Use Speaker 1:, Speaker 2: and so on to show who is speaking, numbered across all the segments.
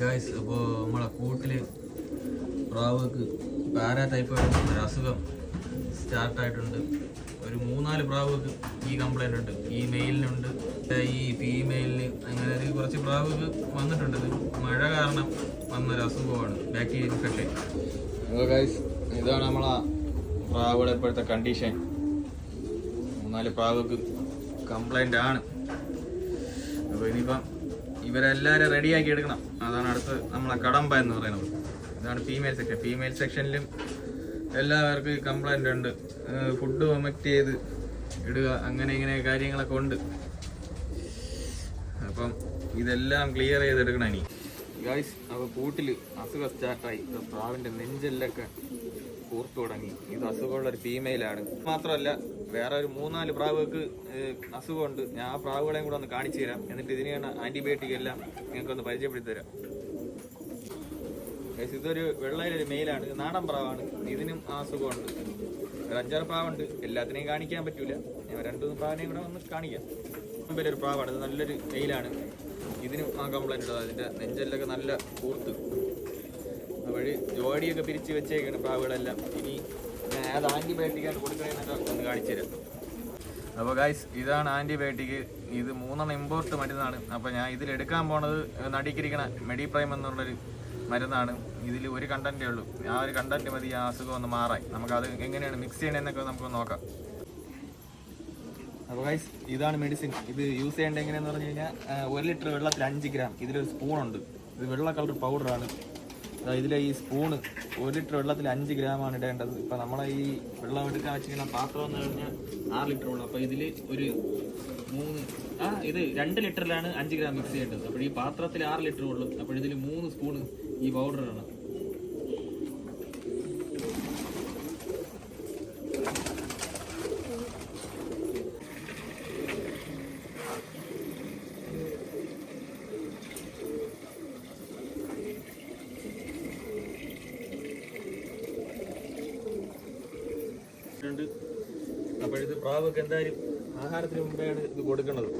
Speaker 1: Guys അപ്പോൾ നമ്മളെ കൂട്ടിൽ പ്രാവുകൾക്ക് പാരാ ടൈപ്പ് ഒരു അസുഖം സ്റ്റാർട്ടായിട്ടുണ്ട് ഒരു മൂന്നാൽ പ്രാവുകൾക്ക് ഈ കംപ്ലൈന്റ് ഉണ്ട്. ഈ മെയിലിനുണ്ട് ഈ ഫീമെയിലിന് അങ്ങനെ ഒരു കുറച്ച് പ്രാവുകൾക്ക് വന്നിട്ടുണ്ട്. മഴ കാരണം വന്നൊരു അസുഖമാണ് ബാക്ടീരിയ ഇൻഫെക്ഷൻ ഗായ്സ് ഇതാണ് നമ്മളെ പ്രാവുകളുടെ ഇപ്പോഴത്തെ കണ്ടീഷൻ മൂന്നാൽ പ്രാവുകൾക്ക് കംപ്ലൈന്റ് ആണ്. അപ്പോൾ ഇനിയിപ്പം ഇവരെല്ലാവരും റെഡിയാക്കി എടുക്കണം. അതാണ് അടുത്ത് നമ്മളെ കടമ്പ എന്ന് പറയുന്നത്. ഇതാണ് ഫീമെയിൽ സെക്ഷൻ ഫീമെയിൽ സെക്ഷനിലും എല്ലാവർക്കും കംപ്ലൈന്റ് ഉണ്ട്. ഫുഡ് വൊമിറ്റ് ചെയ്ത് ഇടുക അങ്ങനെ ഇങ്ങനെ കാര്യങ്ങളൊക്കെ ഉണ്ട്. അപ്പം ഇതെല്ലാം ക്ലിയർ ചെയ്തെടുക്കണം ഇനി. ഗായ്സ് അപ്പോൾ കൂട്ടിൽ അസുഖം സ്റ്റാർട്ടായി പ്രാവിന്റെ നെഞ്ചെല്ലൊക്കെ കൂർത്തു തുടങ്ങി. ഇത് അസുഖമുള്ള ഒരു ഫീമെയിലാണ് മാത്രമല്ല വേറെ ഒരു മൂന്നാൽ പ്രാവുകൾക്ക് അസുഖമുണ്ട്. ഞാൻ ആ പ്രാവുകളെയും കൂടെ ഒന്ന് കാണിച്ചു തരാം. എന്നിട്ട് ഇതിനെയാണ് ആന്റിബയോട്ടിക് എല്ലാം നിങ്ങൾക്ക് ഒന്ന് പരിചയപ്പെടുത്തി തരാം. ഇതൊരു വെള്ളയിലൊരു മെയിലാണ് നാടൻ പ്രാവാണ്. ഇതിനും ആ അസുഖമുണ്ട്. ഒരു അഞ്ചാറ് പ്രാവുണ്ട്. എല്ലാത്തിനെയും കാണിക്കാൻ പറ്റൂല. ഞാൻ രണ്ടു മൂന്ന് പ്രാവിനെയും കൂടെ ഒന്ന് കാണിക്കാം. വലിയൊരു പ്രാവാണ്. ഇത് നല്ലൊരു മെയിലാണ് ഇതിനും ആ കംപ്ലൈന്റ് ഉണ്ട്. അതിന്റെ നെഞ്ചെല്ലൊക്കെ നല്ല കൂർത്ത്. വഴി ജോഡിയൊക്കെ പിരിച്ച് വെച്ചേക്കാണ് പ്രാവുകളെല്ലാം ഇനി ഏത് ആന്റിബയോട്ടിക്കാണ് കൊടുക്കണേന്നൊക്കെ ഒന്ന് കാണിച്ചു തരാം. അപ്പോൾ ഗൈസ് ഇതാണ് ആന്റിബയോട്ടിക് ഇത് മൂന്നെണ്ണം ഇമ്പോർട്ട് മരുന്നാണ്. അപ്പോൾ ഞാൻ ഇതിലെടുക്കാൻ പോണത് നടിക്കിരിക്കണ മെഡി പ്രൈം എന്നുള്ളൊരു മരുന്നാണ്. ഇതിൽ ഒരു കണ്ടന്റേ ഉള്ളൂ. ആ ഒരു കണ്ടന്റ് മതി ആ അസുഖം ഒന്ന് മാറാൻ. നമുക്കത് എങ്ങനെയാണ് മിക്സ് ചെയ്യണമെന്നൊക്കെ നമുക്ക് നോക്കാം. അപ്പോൾ ഗൈസ് ഇതാണ് മെഡിസിൻ ഇത് യൂസ് ചെയ്യേണ്ടത് എങ്ങനെയാണെന്ന് പറഞ്ഞു കഴിഞ്ഞാൽ ഒരു ലിറ്റർ വെള്ളത്തിൽ അഞ്ച് ഗ്രാം ഇതിലൊരു സ്പൂണുണ്ട് ഇത് വെള്ള കളർ പൗഡറാണ് ഇതിലെ ഈ സ്പൂണ് ഒരു ലിറ്റർ വെള്ളത്തിൽ അഞ്ച് ഗ്രാമാണ് ഇടേണ്ടത്. ഇപ്പം നമ്മളെ ഈ വെള്ളം എടുക്കാൻ വെച്ചിരിക്കുന്ന പാത്രം എന്ന് കഴിഞ്ഞാൽ ആറ് ലിറ്റർ ഉള്ളു. അപ്പോൾ ഇതിൽ ഒരു മൂന്ന് ആ ഇത് രണ്ട് ലിറ്ററിലാണ് അഞ്ച് ഗ്രാം മിക്സ് ചെയ്യേണ്ടത്. അപ്പോൾ ഈ പാത്രത്തിൽ ആറ് ലിറ്റർ ഉള്ളു. അപ്പോൾ ഇതിൽ മൂന്ന് സ്പൂണ് ഈ പൗഡറാണ് ഉണ്ട് അപ്പോൾ പ്രാവൊക്കെ എന്തായാലും ആഹാരത്തിന് മുമ്പെയാണ് ഇത് കൊടുക്കുന്നത്.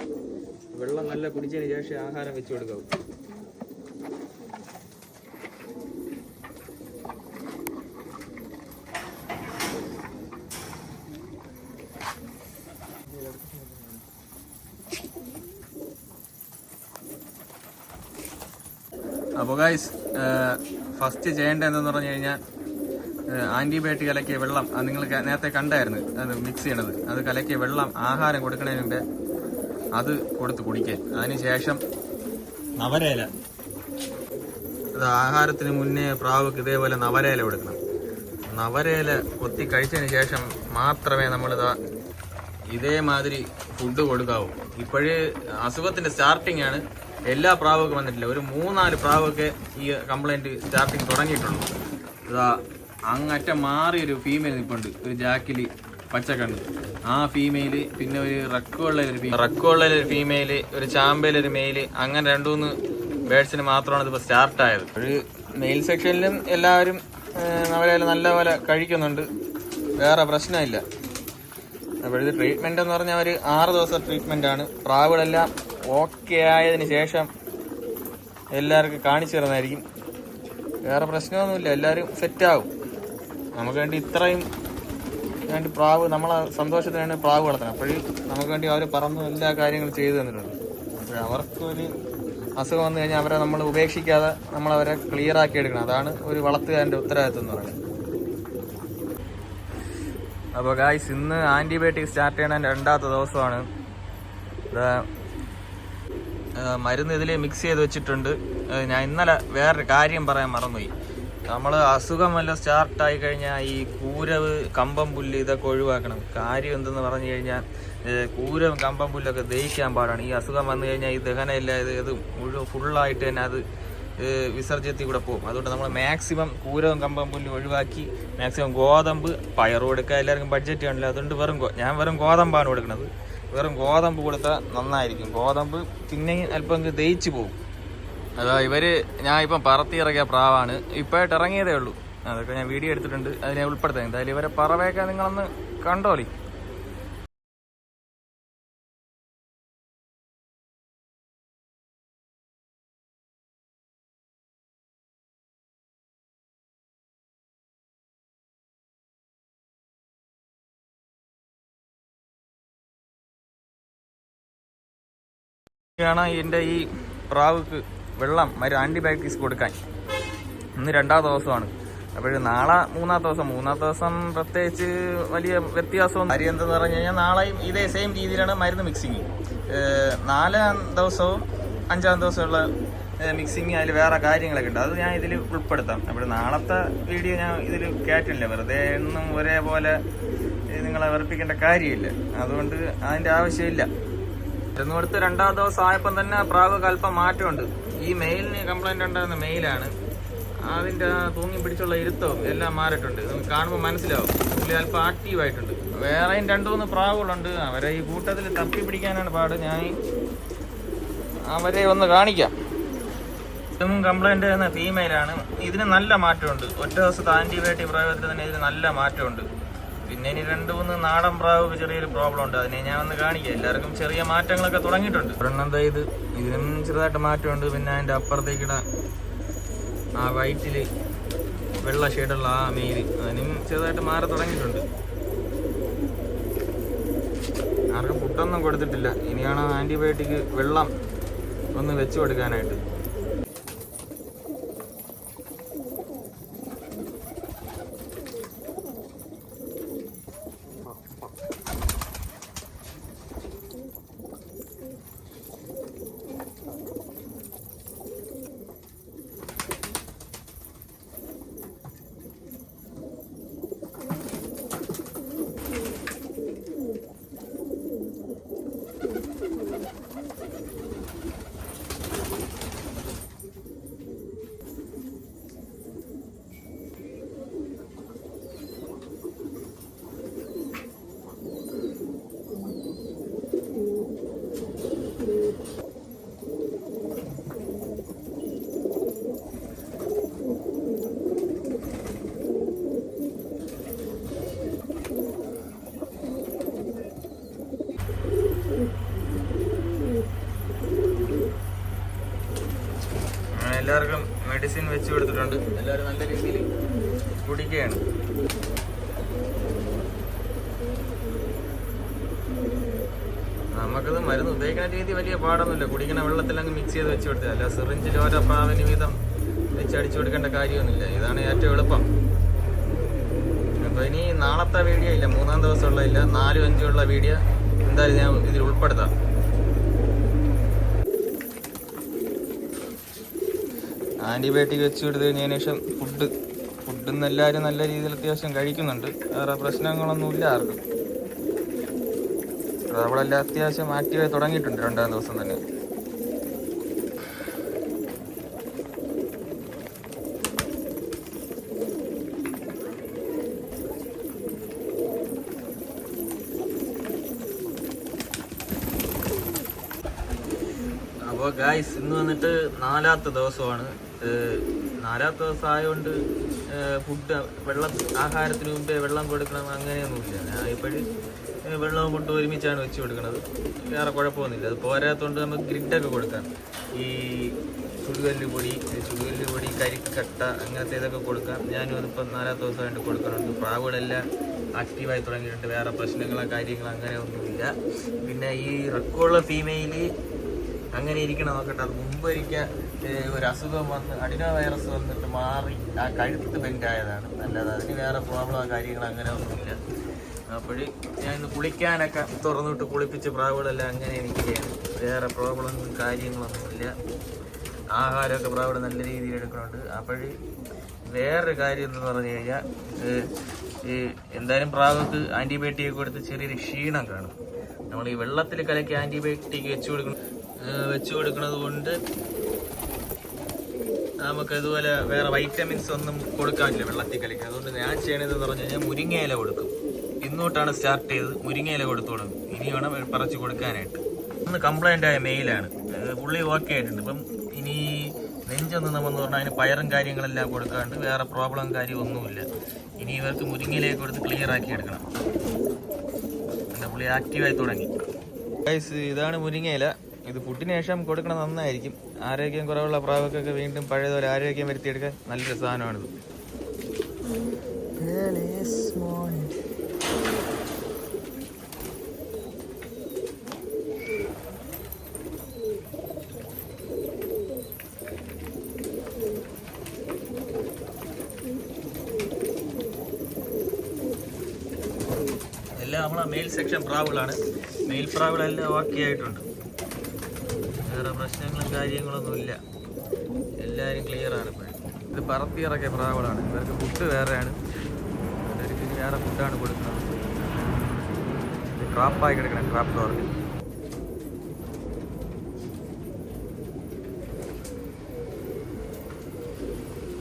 Speaker 1: വെള്ളം നല്ല കുടിച്ചതിന് ശേഷം ആഹാരം വെച്ച് കൊടുക്കാവും അപ്പോൾ ഗൈസ് ഫസ്റ്റ് ചെയ്യേണ്ടത് എന്തെന്ന് പറഞ്ഞു കഴിഞ്ഞാൽ ആന്റിബയോട്ടിക് കലക്കിയ വെള്ളം അത് നിങ്ങൾ നേരത്തെ കണ്ടായിരുന്നു അത് മിക്സ് ചെയ്യണത്. അത് കലക്കിയ വെള്ളം ആഹാരം കൊടുക്കുന്നതിന് മുമ്പേ അത് കൊടുത്ത് കുടിക്കാൻ അതിനുശേഷം നവരേല. അത് ആഹാരത്തിന് മുന്നേ പ്രാവുക്ക് ഇതേപോലെ നവരേല കൊടുക്കണം. നവരേല കൊത്തി കഴിച്ചതിന് ശേഷം മാത്രമേ നമ്മളിതാ ഇതേമാതിരി ഫുഡ് കൊടുക്കാവൂ. ഇപ്പോഴേ അസുഖത്തിന്റെ സ്റ്റാർട്ടിംഗ് ആണ്. എല്ലാ പ്രാവൊക്കെ വന്നിട്ടില്ല. ഒരു മൂന്നാൽ പ്രാവൊക്കെ ഈ കംപ്ലൈന്റ് സ്റ്റാർട്ടിങ് തുടങ്ങിയിട്ടുള്ളൂ. ഇതാ അങ്ങറ്റം മാറിയൊരു ഫീമെയിൽ നിൽപ്പുണ്ട് ഒരു ജാക്കിലി പച്ചക്കണ്ണ്. ആ ഫീമെയിൽ പിന്നെ ഒരു റക്കുള്ള ഒരു റക്കുള്ള ഒരു ഫീമെയിൽ ഒരു ചാമ്പയിലൊരു ഒരു മെയിൽ അങ്ങനെ രണ്ടു മൂന്ന് ബേഡ്സിന് മാത്രമാണ് ഇതിപ്പോ സ്റ്റാർട്ട് ആയത്. ഒരു മെയിൽ സെക്ഷനിലും എല്ലാവരും നല്ലപോലെ കഴിക്കുന്നുണ്ട്. വേറെ പ്രശ്നമില്ല. അപ്പോൾ ഇത് ട്രീറ്റ്മെന്റ് എന്ന് പറഞ്ഞാൽ ഒരു ആറ് ദിവസം ട്രീറ്റ്മെന്റ് ആണ്. പ്രാവുകളെല്ലാം ഓക്കെ ആയതിനു ശേഷം എല്ലാവർക്കും കാണിച്ചു തരുന്നതായിരിക്കും. വേറെ പ്രശ്നമൊന്നുമില്ല. എല്ലാവരും സെറ്റ് ആവും. നമുക്ക് വേണ്ടി ഇത്രയും വേണ്ടി പ്രാവ് നമ്മളെ സന്തോഷത്തിന് വേണ്ടി പ്രാവ് വളർത്തണം. അപ്പോഴും നമുക്ക് വേണ്ടി അവർ പറന്ന് എല്ലാ കാര്യങ്ങളും ചെയ്തു തന്നിട്ടുണ്ട്. അപ്പോൾ അവർക്കൊരു അസുഖം വന്നു കഴിഞ്ഞാൽ അവരെ നമ്മൾ ഉപേക്ഷിക്കാതെ നമ്മളവരെ ക്ലിയർ ആക്കി എടുക്കണം. അതാണ് ഒരു വളർത്തുകാരന്റെ ഉത്തരവാദിത്വം എന്ന് പറയുന്നത്. അപ്പോൾ ഗായ്സ് ഇന്ന് ആന്റിബയോട്ടിക് സ്റ്റാർട്ട് ചെയ്യണ രണ്ടാമത്തെ ദിവസമാണ്. മരുന്ന് ഇതിൽ മിക്സ് ചെയ്ത് വെച്ചിട്ടുണ്ട്. ഞാൻ ഇന്നലെ വേറൊരു കാര്യം പറയാൻ മറന്നുപോയി. നമ്മൾ അസുഖം വല്ല സ്റ്റാർട്ടായി കഴിഞ്ഞാൽ ഈ കൂരവ് കമ്പം പുല്ല് ഇതൊക്കെ ഒഴിവാക്കണം. കാര്യം എന്തെന്ന് പറഞ്ഞു കഴിഞ്ഞാൽ കൂരവും കമ്പം പുല്ലൊക്കെ ദഹിക്കാൻ പാടാണ്. ഈ അസുഖം വന്നു കഴിഞ്ഞാൽ ഈ ദഹനമില്ല ഇത് ഇത് മുഴുവൻ ഫുള്ളായിട്ട് തന്നെ അത് വിസർജ്യത്തിൽ കൂടെ പോകും. അതുകൊണ്ട് നമ്മൾ മാക്സിമം കൂരവും കമ്പം പുല്ലും ഒഴിവാക്കി മാക്സിമം ഗോതമ്പ് പയറും എടുക്കുക എല്ലാവർക്കും ബഡ്ജറ്റ് കാണില്ല അതുകൊണ്ട് വെറും ഞാൻ വെറും ഗോതമ്പാണ് കൊടുക്കുന്നത്. വെറും ഗോതമ്പ് കൊടുത്താൽ നന്നായിരിക്കും. ഗോതമ്പ് പിന്നെ അല്പം ദഹിച്ചു പോകും. അതാ ഇവർ ഞാൻ ഇപ്പം പറത്തിയിറക്കിയ പ്രാവാണ്. ഇപ്പോഴായിട്ട് ഇറങ്ങിയതേ ഉള്ളൂ. അതൊക്കെ ഞാൻ വീഡിയോ എടുത്തിട്ടുണ്ട്. അതിനെ ഉൾപ്പെടുത്താൻ എന്തായാലും ഇവരെ പറവയൊക്കെ നിങ്ങളൊന്ന് കണ്ടോളി. ാണ് എന്റെ ഈ പ്രാവുക്ക് വെള്ളം മറ്റു ആന്റിബയോട്ടിക്സ് കൊടുക്കാൻ. ഇന്ന് രണ്ടാം ദിവസമാണ്. അപ്പോഴും നാളെ മൂന്നാം ദിവസം. മൂന്നാം ദിവസം പ്രത്യേകിച്ച് വലിയ വ്യത്യാസമൊന്നും കാര്യം എന്തെന്ന് പറഞ്ഞു കഴിഞ്ഞാൽ നാളെയും ഇതേ സെയിം രീതിയിലാണ് മരുന്ന് മിക്സിങ് നാലാം ദിവസവും അഞ്ചാം ദിവസമുള്ള മിക്സിങ് അതിൽ വേറെ കാര്യങ്ങളൊക്കെ ഉണ്ട്. അത് ഞാൻ ഇതിൽ ഉൾപ്പെടുത്താം. അപ്പോൾ നാളത്തെ വീഡിയോ ഞാൻ ഇതിൽ കയറ്റില്ല വെറുതെ എന്നും ഒരേപോലെ നിങ്ങളെ വെറുപ്പിക്കേണ്ട കാര്യമില്ല. അതുകൊണ്ട് അതിന്റെ ആവശ്യമില്ല. ഇതെന്ന് കൊടുത്ത് രണ്ടാം ദിവസം ആയപ്പം തന്നെ പ്രാവ് അല്പം മാറ്റമുണ്ട്. ഈ മെയിലിന് കംപ്ലൈന്റ് ഉണ്ടായിരുന്ന മെയിലാണ് അതിന്റെ ആ തൂങ്ങി പിടിച്ചുള്ള ഇരുത്തവും എല്ലാം മാറിയിട്ടുണ്ട്. നമുക്ക് കാണുമ്പോൾ മനസ്സിലാവും. പുള്ളി അല്പം ആക്റ്റീവായിട്ടുണ്ട് വേറെയും രണ്ടു മൂന്ന് പ്രാവുകളുണ്ട്. അവരെ ഈ കൂട്ടത്തിൽ തപ്പി പിടിക്കാനാണ് പാട്. ഞാൻ അവരെ ഒന്ന് കാണിക്കാം. ഇതും കംപ്ലൈന്റ് എന്ന ഫീമെയിലാണ് ഇതിന് നല്ല മാറ്റമുണ്ട്. ഒറ്റ ദിവസത്തെ ആന്റിബയോട്ടിക് പ്രയോഗത്തിൽ തന്നെ ഇതിന് നല്ല മാറ്റമുണ്ട്. പിന്നെ ഇനി രണ്ട് മൂന്ന് നാടൻ പ്രാവ് ചെറിയൊരു പ്രോബ്ലം ഉണ്ട്. അതിനെ ഞാൻ ഒന്ന് കാണിക്കാം. എല്ലാവർക്കും ചെറിയ മാറ്റങ്ങളൊക്കെ തുടങ്ങിയിട്ടുണ്ട്. ഒരെണ്ണം ഇത് ഇതിനും ചെറുതായിട്ട് മാറ്റമുണ്ട്. പിന്നെ അതിന്റെ അപ്പുറത്തേക്കിട ആ വൈറ്റിൽ വെള്ള ഷെയ്ഡുള്ള ആ മെയിൽ. അതിനും ചെറുതായിട്ട് മാറി തുടങ്ങിയിട്ടുണ്ട്. ആർക്കും ഫുഡൊന്നും കൊടുത്തിട്ടില്ല. ഇനിയാണ് ആന്റിബയോട്ടിക് വെള്ളം ഒന്ന് വെച്ച് കൊടുക്കാനായിട്ട് അങ്ങനെ എല്ലാവർക്കും മെഡിസിൻ വെച്ച് കൊടുത്തിട്ടുണ്ട്. എല്ലാവരും നല്ല രീതിയിൽ കുടിക്കുകയാണ്. നമുക്കത് മരുന്ന് ഉപയോഗിക്കുന്ന രീതി വലിയ പാടൊന്നുമില്ല. കുടിക്കുന്ന വെള്ളത്തിൽ അങ്ങ് മിക്സ് ചെയ്ത് വെച്ച് കൊടുത്തത് അല്ല സിറിഞ്ചിൽ ഓരോ പ്രാവിന് വീതം വെച്ച് അടിച്ചു കൊടുക്കേണ്ട കാര്യമൊന്നുമില്ല. ഇതാണ് ഏറ്റവും എളുപ്പം. അപ്പോൾ ഇനി നാളത്തെ വീഡിയോ ഇല്ല. മൂന്നാം ദിവസമുള്ള ഇല്ല. നാലും അഞ്ചും ഉള്ള വീഡിയോ എന്തായാലും ഞാൻ ഇതിൽ ഉൾപ്പെടുത്താം. ആന്റിബയോട്ടിക് വെച്ച് കൊടുത്തു കഴിഞ്ഞതിന് ശേഷം ഫുഡ് ഫുഡ് ഇന്ന് എല്ലാവരും നല്ല രീതിയിൽ അത്യാവശ്യം കഴിക്കുന്നുണ്ട്. വേറെ പ്രശ്നങ്ങളൊന്നുമില്ല ആർക്കും. അവളെല്ലാം അത്യാവശ്യം ആക്റ്റീവായി തുടങ്ങിയിട്ടുണ്ട് രണ്ടാം ദിവസം തന്നെ. അപ്പോൾ ഗായ്സ് ഇന്ന് വന്നിട്ട് നാലാമത്തെ ദിവസമാണ്. നാലാമത്തെ ദിവസം ആയതുകൊണ്ട് ഫുഡ് വെള്ളം ആഹാരത്തിന് മുമ്പേ വെള്ളം കൊടുക്കണം അങ്ങനെയൊന്നുമില്ല. ഞാൻ ഇപ്പോഴും വെള്ളവും ഫുഡും ഒരുമിച്ചാണ് വെച്ച് കൊടുക്കുന്നത് വേറെ കുഴപ്പമൊന്നുമില്ല. അത് പോരാത്തതുകൊണ്ട് നമുക്ക് ഗ്രിഡൊക്കെ കൊടുക്കാം. ഈ ചുടുകല്ല് പൊടി ചുടുകല്ല് പൊടി കരിക്കട്ട അങ്ങനത്തെ ഇതൊക്കെ കൊടുക്കാം. ഞാനും അതിപ്പോൾ നാലാമത്തെ ദിവസമായിട്ട് കൊടുക്കുന്നുണ്ട് പ്രാവുകളെല്ലാം ആക്റ്റീവായി തുടങ്ങിയിട്ടുണ്ട്. വേറെ പ്രശ്നങ്ങളോ കാര്യങ്ങളോ അങ്ങനെ ഒന്നുമില്ല പിന്നെ ഈ റെക്കോർഡുള്ള ഫീമെയിൽ അങ്ങനെ ഇരിക്കണം നോക്കട്ടെ. അത് മുമ്പ് ഒരിക്കൽ ഒരു അസുഖം വന്ന് അഡിനോ വൈറസ് വന്നിട്ട് മാറി ആ കഴുത്ത് ബെൻഡായതാണ് അല്ലാതെ അതിന് വേറെ പ്രോബ്ലമോ കാര്യങ്ങളോ അങ്ങനെ ഒന്നുമില്ല. അപ്പോഴി ഞാൻ ഇന്ന് കുളിക്കാനൊക്കെ തുറന്നിട്ട് കുളിപ്പിച്ച് പ്രാവുകളെല്ലാം അങ്ങനെ എനിക്കുകയാണ് വേറെ പ്രോബ്ലമൊന്നും കാര്യങ്ങളൊന്നുമില്ല. ആഹാരമൊക്കെ പ്രാവുകൾ നല്ല രീതിയിൽ എടുക്കുന്നുണ്ട് അപ്പോൾ വേറൊരു കാര്യം എന്ന് പറഞ്ഞു കഴിഞ്ഞാൽ ഈ എന്തായാലും പ്രാവക്ക് ആന്റിബയോട്ടിക് കൊടുത്ത് ചെറിയൊരു ക്ഷീണം കാണും. നമ്മൾ ഈ വെള്ളത്തിൽ കലക്കി ആന്റിബയോട്ടിക് വെച്ച് കൊടുക്കണം. വെച്ച് കൊടുക്കുന്നത് കൊണ്ട് നമുക്ക് ഇതുപോലെ വേറെ വൈറ്റമിൻസ് ഒന്നും കൊടുക്കാനില്ല വെള്ളത്തിൽ കലക്കി അതുകൊണ്ട് ഞാൻ ചെയ്യണത് എന്ന് പറഞ്ഞു കഴിഞ്ഞാൽ മുരിങ്ങയില കൊടുക്കും. ഇന്നോട്ടാണ് സ്റ്റാർട്ട് ചെയ്തത്. മുരിങ്ങയില കൊടുത്തു തുടങ്ങും ഇനി വേണം പറിച്ച് കൊടുക്കാനായിട്ട്. ഒന്ന് കംപ്ലൈന്റ് ആയ മെയിലാണ് പുള്ളി ഓക്കെ ആയിട്ടുണ്ട്. ഇപ്പം ഇനി നെഞ്ചൊന്നും നമ്മൾ പറഞ്ഞാൽ അതിന് പയറും കാര്യങ്ങളെല്ലാം കൊടുക്കാണ്ട് വേറെ പ്രോബ്ലം കാര്യം ഒന്നുമില്ല. ഇനി ഇവർക്ക് മുരിങ്ങയിലേക്ക് കൊടുത്ത് ക്ലിയർ ആക്കി എടുക്കണം. എന്റെ പുള്ളി ആക്റ്റീവായി തുടങ്ങി. ഇതാണ് മുരിങ്ങയില. ഇത് ഫുഡിന് ശേഷം കൊടുക്കണത് നന്നായിരിക്കും. ആരോഗ്യം കുറവുള്ള പ്രാവക്കൊക്കെ വീണ്ടും പഴയതുപോലെ ആരോഗ്യം വരുത്തിയെടുക്കാൻ നല്ലൊരു സാധനമാണിത്. എല്ലാം നമ്മളെ മെയിൽ സെക്ഷൻ പ്രാവുകളാണ്. മെയിൽ പ്രാവുകളെല്ലാം ഓക്കെ ആയിട്ടുണ്ട്. വേറെ പ്രശ്നങ്ങളും കാര്യങ്ങളൊന്നും ഇല്ല എല്ലാവരും ക്ലിയർ ആണ് ഇപ്പോഴും. ഇത് പറത്തിയിറക്കിയ പ്രാവളാണ് ഇവർക്ക് ഫുഡ് വേറെയാണ്. ഇവർക്ക് വേറെ ഫുഡാണ് കൊടുക്കുന്നത്. ക്രാപ്പായി കിടക്കണം ക്രാപ്പ് ഡോറിൽ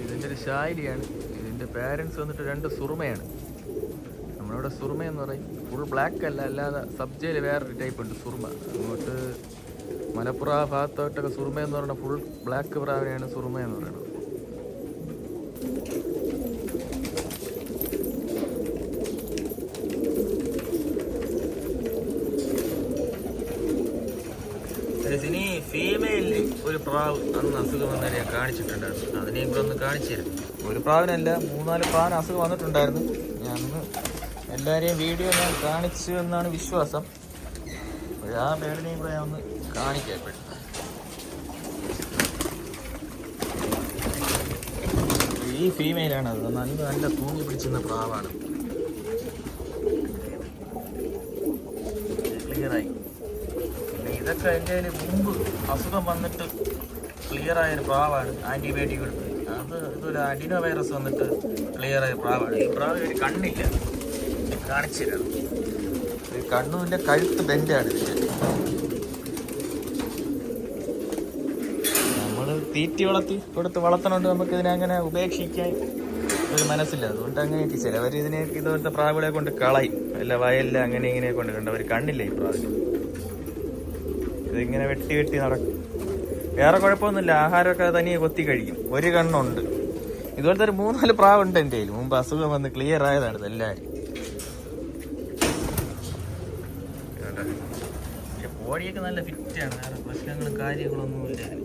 Speaker 1: ഇതിന്റെ ഒരു ശൈലിയാണ്. ഇതിന്റെ പാരൻസ് വന്നിട്ട് രണ്ട് സുറുമയാണ്. നമ്മളിവിടെ സുറുമ എന്ന് പറയും. ഫുൾ ബ്ലാക്ക് അല്ല അല്ലാതെ സബ്ജയിൽ വേറൊരു ടൈപ്പ് ഉണ്ട് സുറുമ. അങ്ങോട്ട് മലപ്പുറ ആ ഭാഗത്തോട്ടൊക്കെ സുറുമ എന്ന് പറയുന്നത് ഫുൾ ബ്ലാക്ക് പ്രാവിനെയാണ് സുറുമ എന്ന് പറയുന്നത്. ഇനി ഫീമെയിൽ ഒരു പ്രാവ് അന്ന് അസുഖം വന്നാൽ ഞാൻ കാണിച്ചിട്ടുണ്ടായിരുന്നു. അതിനെ കൂടെ ഒന്ന് കാണിച്ചു തരാം. ഒരു പ്രാവിനല്ല മൂന്നാൽ പ്രാവിന് അസുഖം വന്നിട്ടുണ്ടായിരുന്നു. ഞാൻ അന്ന് എല്ലാവരെയും വീഡിയോ ഞാൻ കാണിച്ചു എന്നാണ് വിശ്വാസം. ആ പേടിനെയും കൂടെ ഞാൻ ഒന്ന് കാണിക്കാം ഇപ്പോഴും ഈ ഫീമെയിലാണ് അത്. നല്ല നല്ല തൂങ്ങി പിടിച്ചിരുന്ന പ്രാവാണ്. ക്ലിയറായി പിന്നെ ഇതൊക്കെ എന്റെ മുമ്പ് അസുഖം വന്നിട്ട് ക്ലിയർ ആയൊരു പ്രാവാണ് ആന്റിബയോട്ടിക് എടുത്ത് അത് ഇതൊരു അഡിനോ വൈറസ് വന്നിട്ട് ക്ലിയർ ആയ പ്രാവാണ്. ഈ പ്രാവ് ഒരു കണ്ണില്ല. കാണിച്ചു തരാം. കഴുത്ത് ബെൻഡാണ് ഇതിന്റെ നമ്മൾ തീറ്റി വളർത്തി കൊടുത്ത് വളർത്തണോണ്ട് നമുക്ക് ഇതിനെ അങ്ങനെ ഉപേക്ഷിക്കാൻ ഒരു മനസ്സില്ല. അതുകൊണ്ട് അങ്ങനെയൊക്കെ ചിലവർ ഇതിനെ ഇതുപോലത്തെ പ്രാവുകളെ കൊണ്ട് കളയും. അല്ല വയലിൽ അങ്ങനെ ഇങ്ങനെ കൊണ്ട് കണ്ടവർ കണ്ണില്ല ഈ പ്രാവശ്യം ഇതിങ്ങനെ വെട്ടി വെട്ടി നടക്കും. വേറെ കുഴപ്പമൊന്നുമില്ല. ആഹാരമൊക്കെ തനിയെ കൊത്തി കഴിക്കും. ഒരു കണ്ണുണ്ട്. ഇതുപോലത്തെ ഒരു മൂന്നാൽ പ്രാവുണ്ട് എന്റെ കയ്യിൽ. മുമ്പ് അസുഖം വന്ന് ക്ലിയർ ആയതാണ് ഇതെല്ലാവരും. കോഴിയൊക്കെ നല്ല ഫിറ്റാണ് വേറെ പ്രശ്നങ്ങളും കാര്യങ്ങളൊന്നും ഇല്ല ഇതിന്.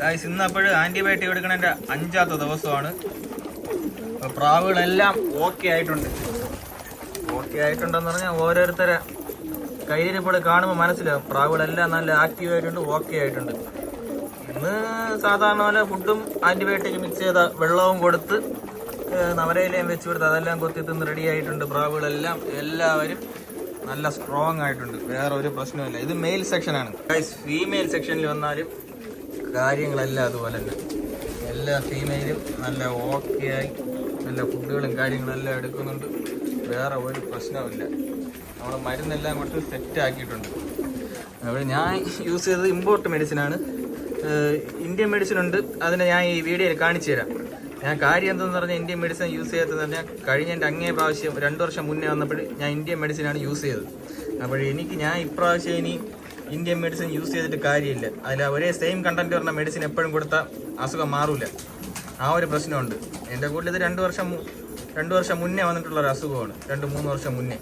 Speaker 1: ഗായ്സ് ഇന്ന് ആന്റിബയോട്ടിക് എടുക്കണതിന്റെ അഞ്ചാമത്തെ ദിവസമാണ്. പ്രാവുകളെല്ലാം ഓക്കെ ആയിട്ടുണ്ട്. ഓക്കെ ആയിട്ടുണ്ടെന്ന് പറഞ്ഞാൽ ഓരോരുത്തരെ കയ്യിരിപ്പോൾ കാണുമ്പോൾ മനസ്സിലാവും. പ്രാവുകളെല്ലാം നല്ല ആക്റ്റീവ് ആയിട്ടുണ്ട് ഓക്കെ ആയിട്ടുണ്ട്. ഇന്ന് സാധാരണ പോലെ ഫുഡും ആന്റിബയോട്ടിക് മിക്സ് ചെയ്ത വെള്ളവും കൊടുത്ത് നവരയിലേയും വെച്ച് കൊടുത്ത് അതെല്ലാം കൊത്തി തിന്ന് റെഡി ആയിട്ടുണ്ട് പ്രാവുകളെല്ലാം. എല്ലാവരും നല്ല സ്ട്രോങ് ആയിട്ടുണ്ട്. വേറെ ഒരു പ്രശ്നമില്ല ഇത് മെയിൽ സെക്ഷനാണ് ഫീമെയിൽ സെക്ഷനിൽ വന്നാലും കാര്യങ്ങളെല്ലാം അതുപോലെ തന്നെ. എല്ലാ ഫീമെയിലും നല്ല ഓക്കെ ആയി നല്ല ഫുഡുകളും കാര്യങ്ങളെല്ലാം എടുക്കുന്നുണ്ട്. വേറെ ഒരു പ്രശ്നവുമില്ല. നമ്മൾ മരുന്നെല്ലാം കൊണ്ട് സെറ്റ് ആക്കിയിട്ടുണ്ട്. അപ്പോൾ ഞാൻ യൂസ് ചെയ്തത് ഇമ്പോർട്ട് മെഡിസിനാണ് ഇന്ത്യൻ മെഡിസിൻ ഉണ്ട്. അതിനെ ഞാൻ ഈ വീഡിയോയിൽ കാണിച്ചു തരാം. ഞാൻ കാര്യം എന്തെന്ന് പറഞ്ഞാൽ ഇന്ത്യൻ മെഡിസിൻ യൂസ് ചെയ്യാത്തത് പറഞ്ഞാൽ കഴിഞ്ഞ എന്റെ അങ്ങേ പ്രാവശ്യം രണ്ട് വർഷം മുന്നേ വന്നപ്പോൾ ഞാൻ ഇന്ത്യൻ മെഡിസിനാണ് യൂസ് ചെയ്തത്. അപ്പോൾ എനിക്ക് ഞാൻ ഇപ്രാവശ്യം ഇനി ഇന്ത്യൻ മെഡിസിൻ യൂസ് ചെയ്തിട്ട് കാര്യമില്ല. അതിൽ ഒരേ സെയിം കണ്ടന്റ് പറഞ്ഞ മെഡിസിൻ എപ്പോഴും കൊടുത്താൽ അസുഖം മാറില്ല ആ ഒരു പ്രശ്നമുണ്ട്. എന്റെ കൂടെ ഇത് രണ്ട് വർഷം രണ്ട് വർഷം മുന്നേ വന്നിട്ടുള്ള ഒരു അസുഖമാണ്. രണ്ട് മൂന്ന് വർഷം മുന്നേ.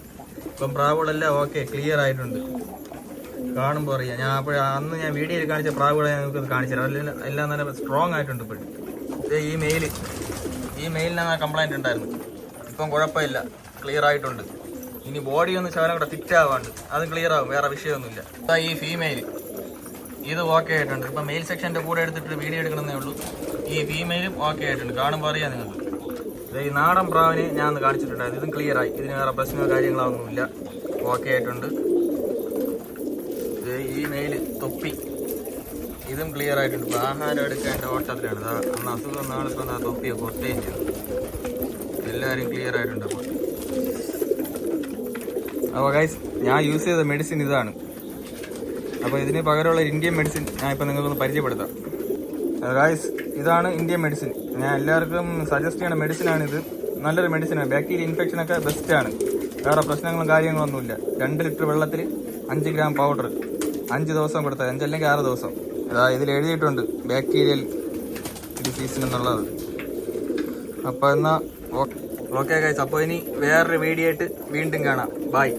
Speaker 1: ഇപ്പം പ്രാവുകളെല്ലാം ഓക്കെ ക്ലിയർ ആയിട്ടുണ്ട്. കാണുമ്പോൾ അറിയാം. ഞാൻ അപ്പോൾ അന്ന് ഞാൻ വീഡിയോയിൽ കാണിച്ച പ്രാവുകളെ ഞാൻ നിങ്ങൾക്ക് കാണിച്ചു എല്ലാം നല്ല സ്ട്രോങ് ആയിട്ടുണ്ട് ഇപ്പോഴും. ഈ മെയിൽ ഈ മെയിലിനാണ് കംപ്ലൈന്റ് ഉണ്ടായിരുന്നു. ഇപ്പം കുഴപ്പമില്ല. ക്ലിയർ ആയിട്ടുണ്ട്. ഇനി ബോഡി ഒന്ന് ശകലം കൂടെ ഫിറ്റ് ആവാണ്ട്. അത് ക്ലിയർ ആവും വേറെ വിഷയമൊന്നുമില്ല. ഈ ഫീമെയിൽ ഇത് ഓക്കെ ആയിട്ടുണ്ട്. ഇപ്പം മെയിൽ സെക്ഷന്റെ കൂടെ എടുത്തിട്ട് വീഡിയോ എടുക്കണമെന്നേ ഉള്ളൂ. ഈ ഫീമെയിലും ഓക്കെ ആയിട്ടുണ്ട്. കാണുമ്പോൾ അറിയാം നിങ്ങൾക്ക്. ഈ നാടൻ പ്രാവിനെ ഞാൻ ഒന്ന് കാണിച്ചിട്ടുണ്ടായിരുന്നു. ഇതും ക്ലിയർ ആയി. ഇതിന് വേറെ പ്രശ്നമോ കാര്യങ്ങളോ ഒന്നുമില്ല. ഓക്കെ ആയിട്ടുണ്ട്. ഈ മെയിൽ തൊപ്പി. ഇതും ക്ലിയർ ആയിട്ടുണ്ട്. ഇപ്പം ആഹാരം എടുക്കേണ്ട ഓട്ടത്തിലാണ്. അന്ന് അസുഖം നാളിപ്പം ആ തൊപ്പിയെ ചെയ്തു എല്ലാവരും ക്ലിയർ ആയിട്ടുണ്ട്. അപ്പോൾ അപ്പോൾ ഗൈസ് ഞാൻ യൂസ് ചെയ്ത മെഡിസിൻ ഇതാണ്. അപ്പോൾ ഇതിന് പകരമുള്ള ഇന്ത്യൻ മെഡിസിൻ ഞാൻ ഇപ്പോൾ നിങ്ങൾക്കൊന്ന് പരിചയപ്പെടുത്താം. ഗൈസ് ഇതാണ് ഇന്ത്യൻ മെഡിസിൻ ഞാൻ എല്ലാവർക്കും സജസ്റ്റ് ചെയ്യുന്ന മെഡിസിനാണിത് നല്ലൊരു മെഡിസിനാണ് ബാക്ടീരിയ ഇൻഫെക്ഷനൊക്കെ ബെസ്റ്റാണ് വേറെ പ്രശ്നങ്ങളും കാര്യങ്ങളൊന്നുമില്ല. രണ്ട് ലിറ്റർ വെള്ളത്തിൽ അഞ്ച് ഗ്രാം പൗഡർ അഞ്ച് ദിവസം കൊടുത്താൽ അഞ്ചല്ലെങ്കിൽ ആറ് ദിവസം. അതാ ഇതിൽ എഴുതിയിട്ടുണ്ട് ബാക്ടീരിയൽ ഡിസീസിനെന്നുള്ളത് അപ്പോൾ എന്നാൽ ഓക്കെ ഗൈസ് അപ്പോൾ ഇനി വേറൊരു വീഡിയോ ആയിട്ട് വീണ്ടും കാണാം. ബൈ